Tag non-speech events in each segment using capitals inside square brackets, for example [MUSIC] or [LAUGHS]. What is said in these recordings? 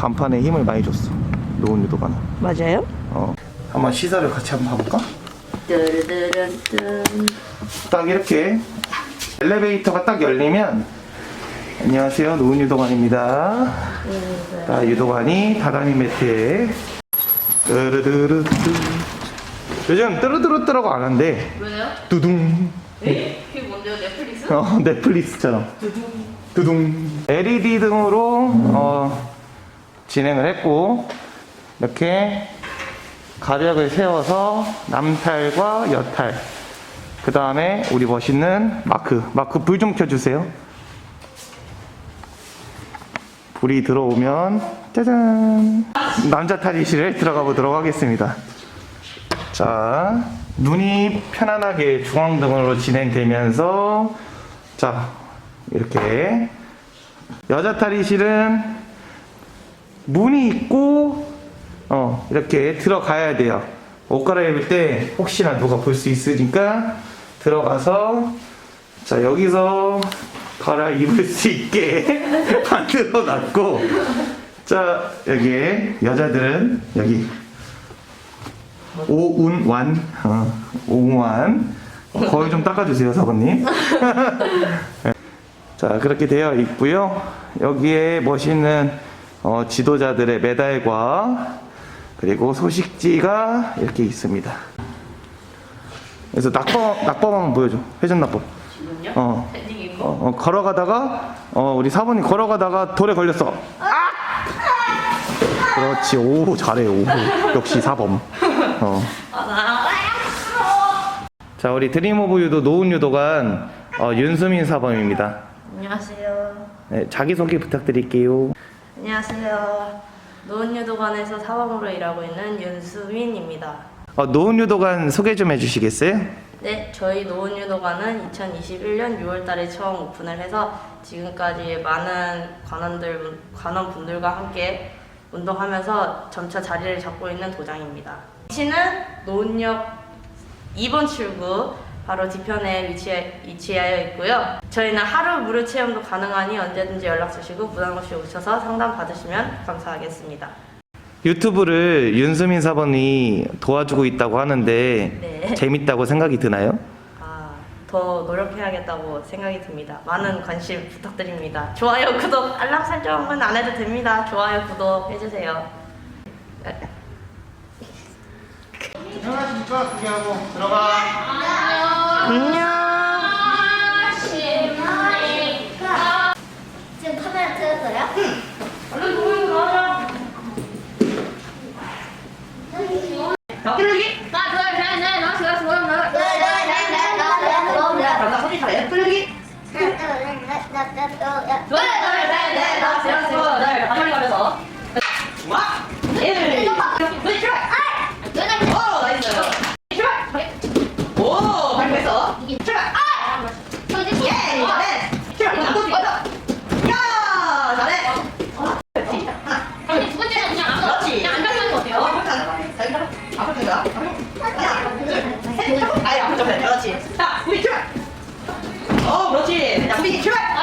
간판에 힘을 많이 줬어. 노은 유도관은. 맞아요? 어. 한번 시설을 같이 한번 봐볼까? 딱 이렇게 엘리베이터가 딱 열리면 안녕하세요 노은 유도관입니다. 자 유도관이 다다미 매트에 요즘 뜨르르르뜨라고 안 한대. 왜요? 두둥. 그게 뭔데요? 넷플릭스? 어, 넷플릭스처럼. 두둥. LED 등으로 어, 진행을 했고 이렇게 가벽을 세워서 남탈과 여탈. 그 다음에 우리 멋있는 마크. 마크 불 좀 켜주세요. 불이 들어오면 짜잔. 남자 탈의실에 들어가 보도록 하겠습니다. 자, 눈이 편안하게 중앙등으로 진행되면서 자, 이렇게 여자 탈의실은 문이 있고 어, 이렇게 들어가야 돼요. 옷 갈아입을 때 혹시나 누가 볼 수 있으니까 들어가서 자, 여기서 갈아입을 수 있게 [LAUGHS] 만들어 놨고 자, 여기에 여자들은 여기. 오운완. 어, 오운완. 어, 거울 좀 닦아주세요 사부님. [LAUGHS] 자 그렇게 되어 있고요. 여기에 멋있는 어, 지도자들의 메달과 그리고 소식지가 이렇게 있습니다 그래서 낙법 낙법 한번 보여줘 회전 낙법 지금요? 어? 어, 어, 걸어가다가 어, 우리 사부님 걸어가다가 돌에 걸렸어 아! 그렇지 오 잘해 오 역시 사범 어. 자 우리 드림 오브 유도 노은 유도관 어, 윤수민 사범입니다. 안녕하세요. 네, 자기 소개 부탁드릴게요. 안녕하세요. 노은유도관에서 사범으로 일하고 있는 윤수민입니다. 어, 노은 유도관 소개 좀 해주시겠어요? 네, 저희 노은유도관은 2021년 6월달에 처음 오픈을 해서 지금까지 많은 관원들 관원분들과 함께 운동하면서 점차 자리를 잡고 있는 도장입니다. 위치는 노은역 2번 출구 바로 뒤편에 위치해, 위치하여 있고요. 저희는 하루 무료 체험도 가능하니 언제든지 연락 주시고 부담 없이 오셔서 상담 받으시면 감사하겠습니다. 유튜브를 윤수민 사범이 도와주고 있다고 하는데 네. 재밌다고 생각이 드나요? 아, 더 노력해야겠다고 생각이 듭니다. 많은 관심 부탁드립니다. 좋아요, 구독, 알람 설정은 안 해도 됩니다. 좋아요, 구독 해주세요. 안녕하십니까 소개하고 들어가. 안녕. 지금 카메라 틀었어요? 얼른 보이고 나와라. 끌기. 일곱, 여덟. 감사 소리 잘해. 끌기. 하나, 둘, 셋, 넷, 다섯, 여섯, 일곱, 여덟. 가면서. 와. 일. 둘, 출발. 여덟. 여덟. 오, 나이스. 출발. 오, 발표했어. 출발. 저기 예, 잘해. 출발. 또 맞아. 야, 잘해. 아니, 두 번째는 그냥 안 가. 그렇지. 그냥 안 가면 어때요? 어, 그렇게 하는 거야. 자, 이거 앞으로 된다. 하나, 셋, 하고. 아예 앞으로 좀 해. 그렇지. 자,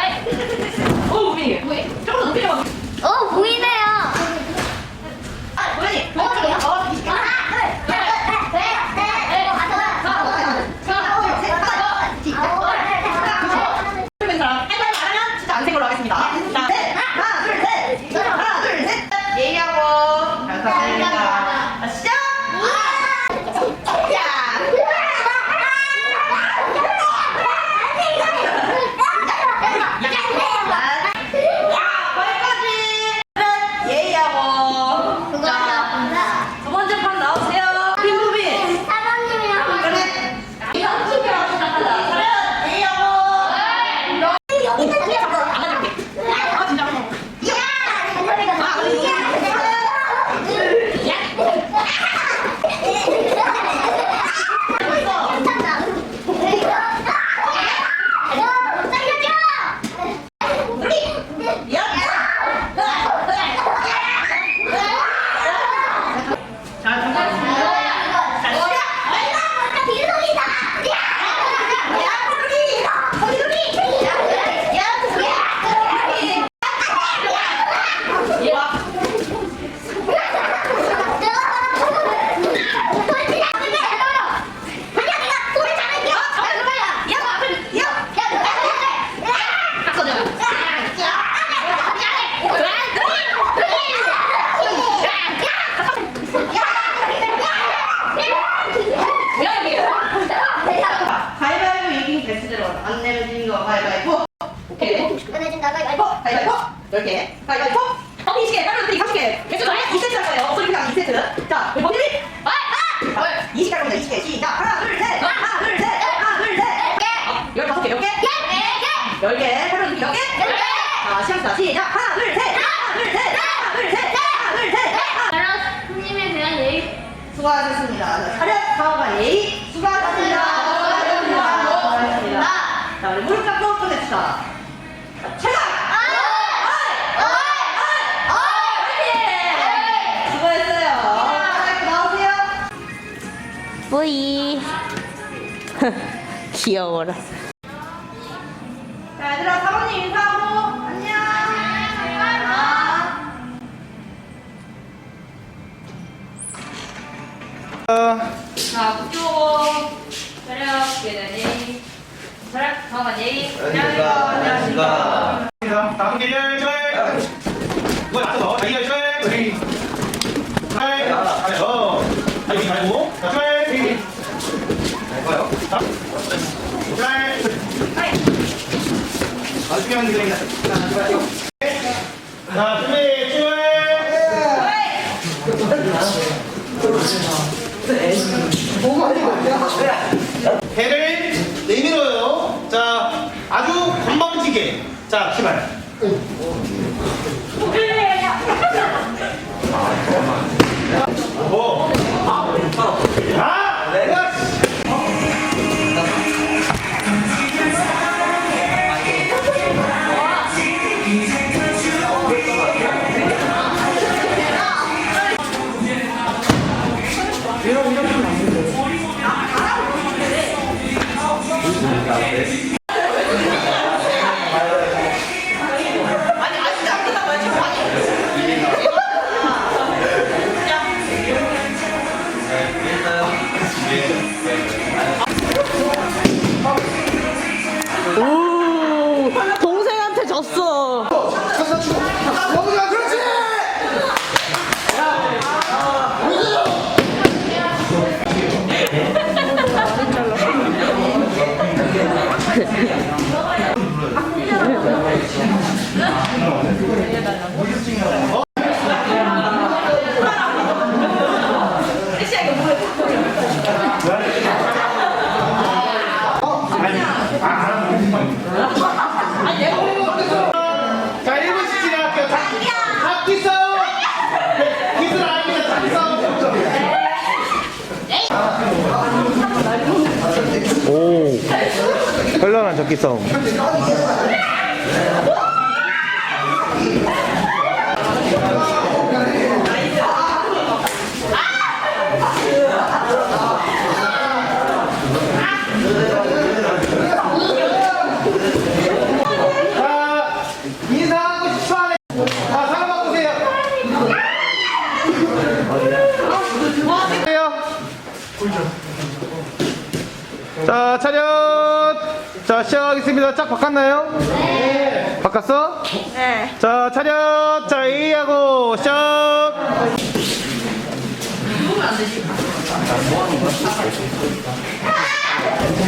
10개. 가위바위보. 커피 20개, 다른 것들이 30개. 개수 더해 2세트 할 거예요. 소리 그냥 2세트. 자, 우리 범준이. 아! 아! 20개 할 겁니다. 20개. 시작. 하나, 둘, 셋. 하나, 둘, 셋. 하나, 둘, 셋. 15개. 10개. 10개. 하나, 둘, 10개. 자, 시작합니다. 시작. 하나, 둘, 셋. 하나, 둘, 셋. 하나, 둘, 셋. 하나, 둘, 셋. 바로 손님에 대한 예의. 수고하셨습니다. 자, 차렷, 사업가 예의. 수고하셨습니다. 수고하셨습니다. 수고하셨습니다. 자, 우리 무릎 꿇고 끝냅시다. 귀여워라. 자, 얘들아, 사모님 인사하고, 안녕. 아. 자, 차렷 계단 예의. 차렷 다음은 예의. 안녕하세요. 다음 계절 조회. 이거 놔둬. 자기 조회. 조회. 어. 자기 말고. 자, 조회. 뭐요? 자. 조회. 중요한 기술입니다. 자, 준비, 조회. 배를 내밀어요. 자, 아주 건방지게. 자, 출발. 뭐? 아니, 就看这 바꿨나요? 네. 바꿨어? 네. 자, 차렷. 자, A하고 시작.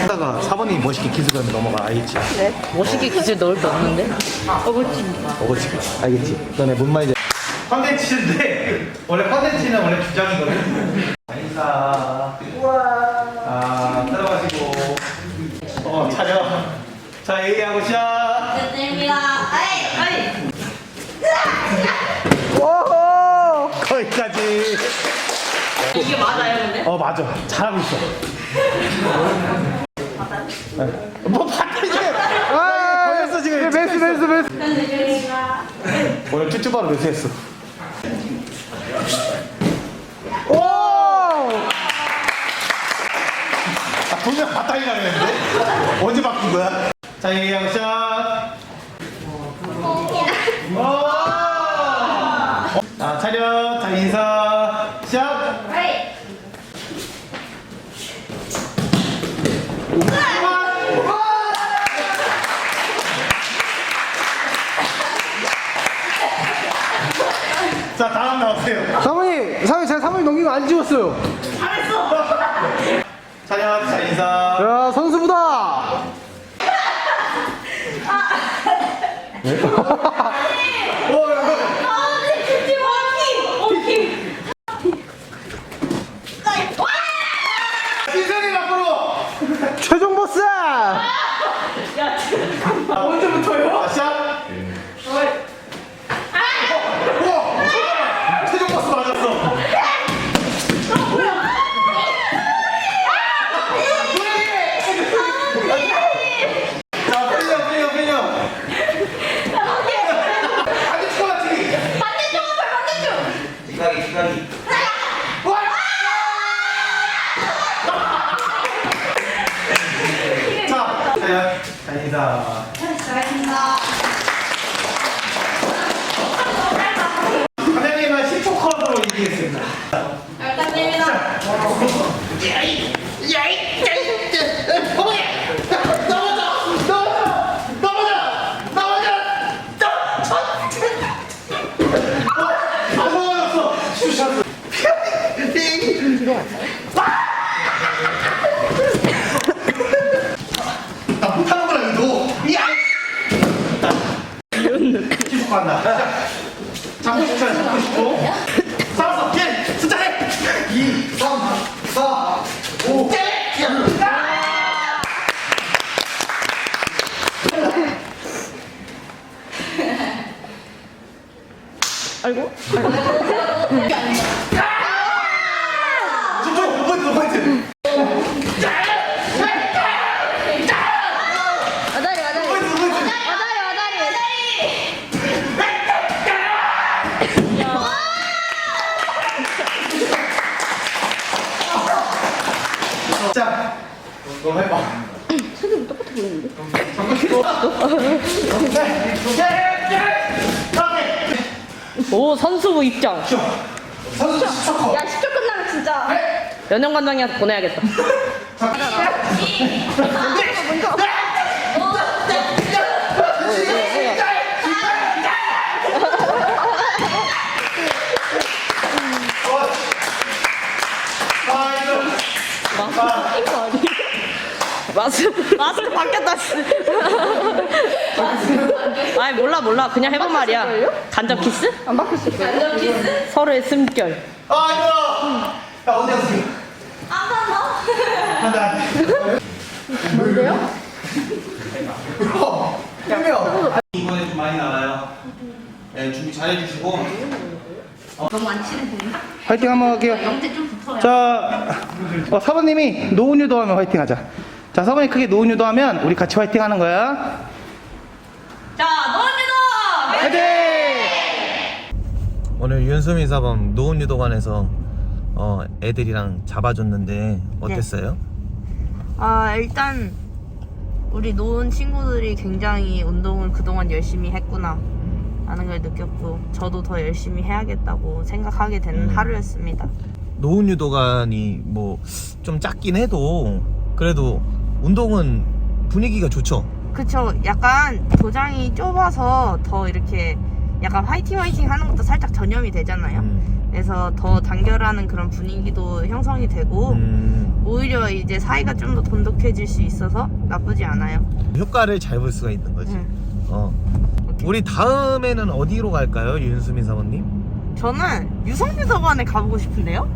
하다가 4번이 멋있게 기술하면 넘어가 알겠지? 네. 멋있게 기술 넣을 게 없는데? 어거지 알겠지? 너네 뭔 말인지 컨텐츠인데 원래 컨텐츠는 원래 주장이거든 인사 아 들어가시고 어 차려 자 A하고 시작 됐습니다. 아이, 아이. 오호 거기까지 이게 맞아요, 근데? 어 맞아 잘하고 있어 뭐 봤다지 걸렸어 지금 매스 매스 매스 오늘 쭈쭈바로 매스했어 오! 아, 분명 바닥이라 그랬는데? 언제 바뀐 거야? 자, 얘기하고 시작. 오! 자, 차렷. 자, 인사. 시작. 자, 다음 나오세요. 사모님, 사모님 제가 사모님 넘긴 거 안 지웠어요. 차렷. 자, 인사. 야, 나 못하는 거라 이거. 야! 계속 간다. 자, 잡고 싶잖아, 잡고 싶고. 살았어, 예, 숫자 해. 2, 3, 4, 5, 저쪽, 몇 포인트, 몇 포인트. 아다리 아다리 포인트, 몇 포인트. 아다리 아다리 자, 너 해봐. 책임 똑같아 보이는데? 오 선수부 입장. 선수 10초 컷. 야 10초 끝나면 진짜 연영 관장님한테 보내야겠다. 마스 크 마스크 바뀌었다. 씨. 아니 몰라 몰라 그냥 해본 말이야. 간접 키스? 안 거예요. 간접 키스? 서로의 숨결. 아, 힘들어. 야, 어디 갔어? 한다 뭔데요? 형 이번에 좀 많이 나와요. 네, 준비 잘 해주시고. 너무 안 치는 분인가? 화이팅 한번 할게요. 영재 좀 붙어요 자, 어, 사부님이 노은 유도하면 화이팅 하자. 자, 사부님 크게 노은 유도하면 우리 같이 화이팅 하는 거야. 자 노은유도. 화이팅! 오늘 윤수민 사범 노은 유도관에서 어, 애들이랑 잡아줬는데 어땠어요? 아 일단 우리 노은 친구들이 굉장히 운동을 그동안 열심히 했구나 라는 걸 느꼈고 저도 더 열심히 해야겠다고 생각하게 되는 음. 하루였습니다 노은 유도관이 뭐 좀 작긴 해도 그래도 운동은 분위기가 좋죠. 그쵸 약간 도장이 좁아서 더 이렇게 약간 화이팅 화이팅 하는 것도 살짝 전염이 되잖아요 음, 그래서 더 단결하는 그런 분위기도 형성이 되고 음, 오히려 이제 사이가 좀 더 돈독해질 수 있어서 나쁘지 않아요 효과를 잘 볼 수가 있는 거지. 응. 어. 우리 다음에는 어디로 갈까요, 윤수민 사모님? 저는 유성유 도관에 가보고 싶은데요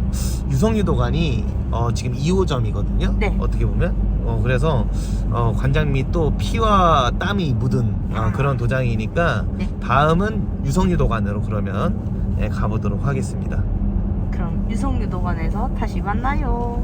유성유 도관이 어, 지금 2호점이거든요. 네. 어떻게 보면. 어, 그래서 어, 관장님이 또 피와 땀이 묻은 어, 그런 도장이니까 네. 다음은 유성유 도관으로 그러면 네, 가보도록 하겠습니다. 그럼 유성유 도관에서 다시 만나요